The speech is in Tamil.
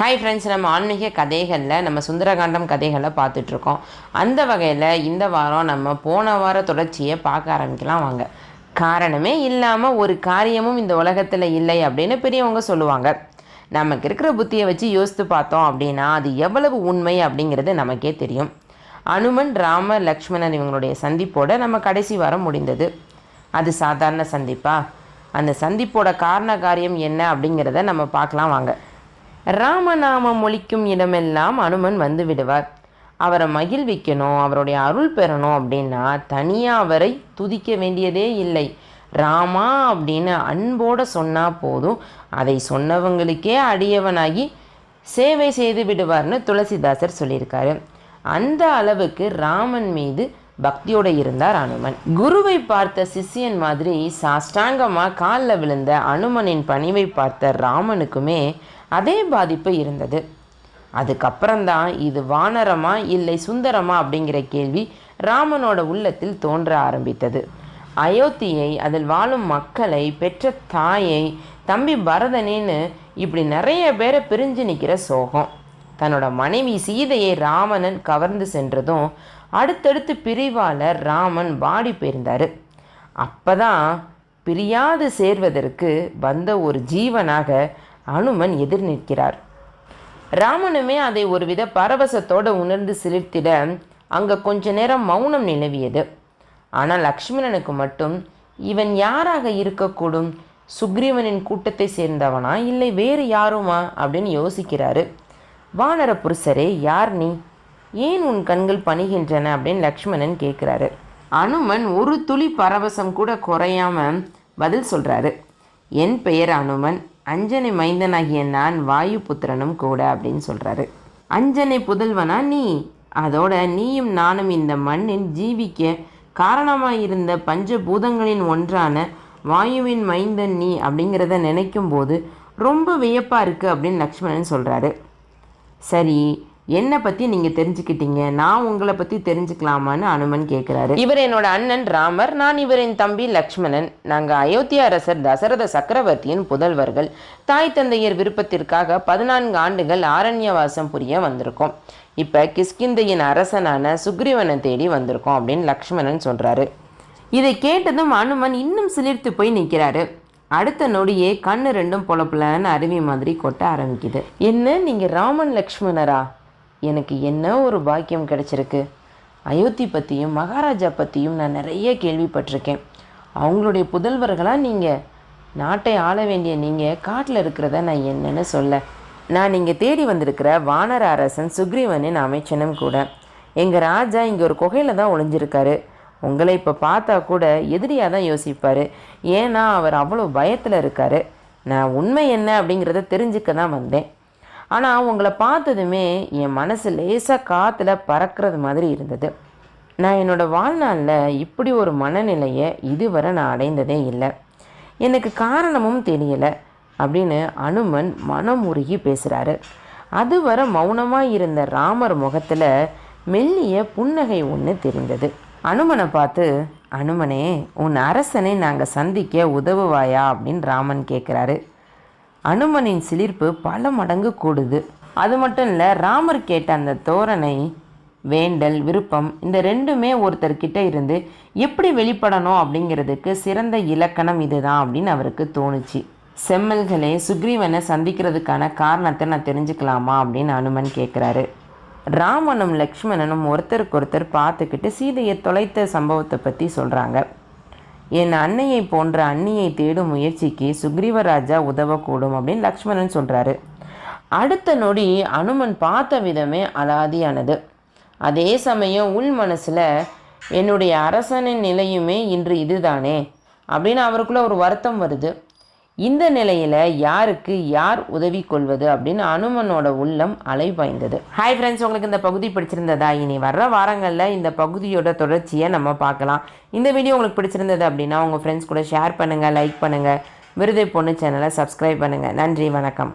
ஹாய் ஃப்ரெண்ட்ஸ் நம்ம ஆன்மீக கதைகளில் நம்ம சுந்தரகாண்டம் கதைகளை பார்த்துட்ருக்கோம். அந்த வகையில் இந்த வாரம் நம்ம போன வார தொடர்ச்சியை பார்க்க ஆரம்பிக்கலாம் வாங்க. காரணமே இல்லாமல் ஒரு காரியமும் இந்த உலகத்தில் இல்லை அப்படின்னு பெரியவங்க சொல்லுவாங்க. நமக்கு இருக்கிற புத்தியை வச்சு யோசித்து பார்த்தோம் அப்படின்னா அது எவ்வளவு உண்மை அப்படிங்கிறது நமக்கே தெரியும். அனுமன் ராம லக்ஷ்மணன் இவங்களுடைய சந்திப்போட நம்ம கடைசி வாரம் முடிந்தது. அது சாதாரண சந்திப்பா? அந்த சந்திப்போட காரண காரியம் என்ன அப்படிங்கிறத நம்ம பார்க்கலாம் வாங்க. ராமநாமம் ஒழிக்கும் இடமெல்லாம் அனுமன் வந்து விடுவார். அவரை மகிழ்விக்கணும் அவருடைய அருள் பெறணும் அப்படின்னா தனியாக அவரை துதிக்க வேண்டியதே இல்லை. ராமா அப்படின்னு அன்போடு சொன்னால் போதும். அதை சொன்னவங்களுக்கே அடியவனாகி சேவை செய்து விடுவார்னு துளசிதாசர் சொல்லியிருக்காரு. அந்த அளவுக்கு ராமன் மீது பக்தியோடு இருந்தார் அனுமன். குருவை பார்த்த சிஷ்யன் மாதிரி சாஷ்டாங்கமாக காலில் விழுந்த அனுமனின் பணிவை பார்த்த ராமனுக்குமே அதே பாதிப்பு இருந்தது. அதுக்கப்புறம்தான் இது வானரமா இல்லை சுந்தரமா அப்படிங்கிற கேள்வி ராமனோட உள்ளத்தில் தோன்ற ஆரம்பித்தது. அயோத்தியை அதில் வாழும் மக்களை பெற்ற தாயை தம்பி பரதனேன்னு இப்படி நிறைய பேரை பிரிஞ்சு நிற்கிற சோகம். தன்னோட மனைவி சீதையை ராவணன் கவர்ந்து சென்றதும் அடுத்தடுத்து பிரிவால் ராமன் வாடி போயிருந்தார். அப்பதான் பிரியாது சேர்வதற்கு வந்த ஒரு ஜீவனாக அனுமன் எதிர் நிற்கிறார். ராமனுமே அதை ஒருவித பரவசத்தோடு உணர்ந்து சிலிர்த்திட அங்கே கொஞ்ச நேரம் மௌனம் நிலவியது. ஆனால் லக்ஷ்மணனுக்கு மட்டும் இவன் யாராக இருக்கக்கூடும்? சுக்ரீவனின் கூட்டத்தை சேர்ந்தவனா? இல்லை வேறு யாருமா? அப்படின்னு யோசிக்கிறாரு. வானர புருஷரே யார் நீ? ஏன் உன் கண்கள் பணிகின்றன? அப்படின்னு லக்ஷ்மணன் கேட்குறாரு. அனுமன் ஒரு துளி பரவசம் கூட குறையாம பதில் சொல்கிறாரு என் பெயர் அனுமன். அஞ்சனை மைந்தனாகிய நான் வாயு புத்திரனும் கூட அப்படின்னு சொல்கிறாரு அஞ்சனை புதல்வனா நீ? அதோட நீயும் நானும் இந்த மண்ணில் ஜீவிக்க காரணமாக இருந்த பஞ்சபூதங்களின் ஒன்றான வாயுவின் மைந்தன் நீ அப்படிங்கிறத நினைக்கும் போது ரொம்ப வியப்பாக இருக்குது அப்படின்னு லக்ஷ்மணன் சொல்கிறாரு சரி என்னை பற்றி நீங்கள் தெரிஞ்சுக்கிட்டீங்க? நான் உங்களை பற்றி தெரிஞ்சுக்கலாமான்னு அனுமன் கேட்குறாரு இவர் என்னோட அண்ணன் ராமர் நான் இவரின் தம்பி லக்ஷ்மணன். நாங்கள் அயோத்தியா அரசர் தசரத சக்கரவர்த்தியின் புதல்வர்கள். தாய் தந்தையர் விருப்பத்திற்காக பதினான்கு ஆண்டுகள் ஆரண்யவாசம் புரிய வந்திருக்கோம். இப்போ கிஷ்கிந்தையின் அரசனான சுக்ரீவனை தேடி வந்திருக்கோம் அப்படின்னு லக்ஷ்மணன் சொல்கிறாரு இதை கேட்டதும் அனுமன் இன்னும் சிலிர்த்து போய் நிற்கிறாரு அடுத்த நொடியே கண்ணு ரெண்டும் பொலப்புலன்னு அருவி மாதிரி கொட்ட ஆரம்பிக்குது. என்ன நீங்கள் ராமன் லக்ஷ்மணரா? எனக்கு என்ன ஒரு பாக்கியம் கிடச்சிருக்கு? அயோத்தி பற்றியும் மகாராஜா பற்றியும் நான் நிறைய கேள்விப்பட்டிருக்கேன். அவங்களுடைய புதல்வர்களாக நீங்கள் நாட்டை ஆள வேண்டிய நீங்கள் காட்டில் இருக்கிறத நான் என்னன்னு சொல்ல. நான் இங்கே தேடி வந்திருக்கிற வானர அரசன் சுக்ரீவனின் அமைச்சனும் கூட. எங்கள் ராஜா இங்கே ஒரு குகையில் தான் ஒளிஞ்சிருக்காரு. உங்களை இப்போ பார்த்தா கூட எதிரியாக தான் யோசிப்பார். ஏன்னா அவர் அவ்வளோ பயத்தில் இருக்கார். நான் உண்மை என்ன அப்படிங்கிறத தெரிஞ்சுக்க தான் வந்தேன். ஆனால் உங்களை பார்த்ததுமே என் மனசு லேசாக காற்றுல பறக்கிறது மாதிரி இருந்தது. நான் என்னோடய வாழ்நாளில் இப்படி ஒரு மனநிலையை இதுவரை நான் அடைந்ததே இல்லை. எனக்கு காரணமும் தெரியலை அப்படின்னு அனுமன் மனம் உருகி பேசுகிறாரு அதுவரை மௌனமாக இருந்த ராமர் முகத்தில் மெல்லிய புன்னகை ஒன்று தெரிந்தது. அனுமனை பார்த்து அனுமனே உன் அரசனை நாங்கள் சந்திக்க உதவுவாயா? அப்படின்னு ராமன் கேட்குறாரு அனுமனின் சிலிர்ப்பு பல மடங்கு கூடுது. அது மட்டும் இல்லை ராமர் கேட்ட அந்த தோரணை வேண்டல் விருப்பம் இந்த ரெண்டுமே ஒருத்தர்கிட்ட இருந்து எப்படி வெளிப்படணும் அப்படிங்கிறதுக்கு சிறந்த இலக்கணம் இதுதான் அப்படின்னு அவருக்கு தோணுச்சு. செம்மல்களே சுக்ரீவனை சந்திக்கிறதுக்கான காரணத்தை நான் தெரிஞ்சுக்கலாமா அப்படின்னு அனுமன் கேட்குறாரு ராமனும் லக்ஷ்மணனும் ஒருத்தருக்கு ஒருத்தர் பார்த்துக்கிட்டு சீதையை தொலைத்த சம்பவத்தை பற்றி சொல்கிறாங்க என் அன்னையை போன்ற அன்னியை தேடும் முயற்சிக்கு சுக்ரீவராஜா உதவக்கூடும் அப்படின்னு லக்ஷ்மணன் சொல்கிறாரு அடுத்த நொடி அனுமன் பார்த்த விதமே அலாதியானது. அதே சமயம் உள் மனசில் என்னுடைய அரசனின் நிலையுமே இன்று இதுதானே அப்படின்னு அவருக்குள்ள ஒரு வருத்தம் வருது. இந்த நிலையில் யாருக்கு யார் உதவி கொள்வது அப்படின்னு அனுமனோட உள்ளம் அலைபாய்ந்தது ஹாய் ஃப்ரெண்ட்ஸ் உங்களுக்கு இந்த பகுதி பிடிச்சிருந்ததா? இனி வர்ற வாரங்களில் இந்த பகுதியோட தொடர்ச்சியை நம்ம பார்க்கலாம். இந்த வீடியோ உங்களுக்கு பிடிச்சிருந்தது அப்படின்னா உங்கள் ஃப்ரெண்ட்ஸ் கூட ஷேர் பண்ணுங்கள் லைக் பண்ணுங்கள் விருதை பொண்ணு சேனலை சப்ஸ்கிரைப் பண்ணுங்கள் நன்றி வணக்கம்.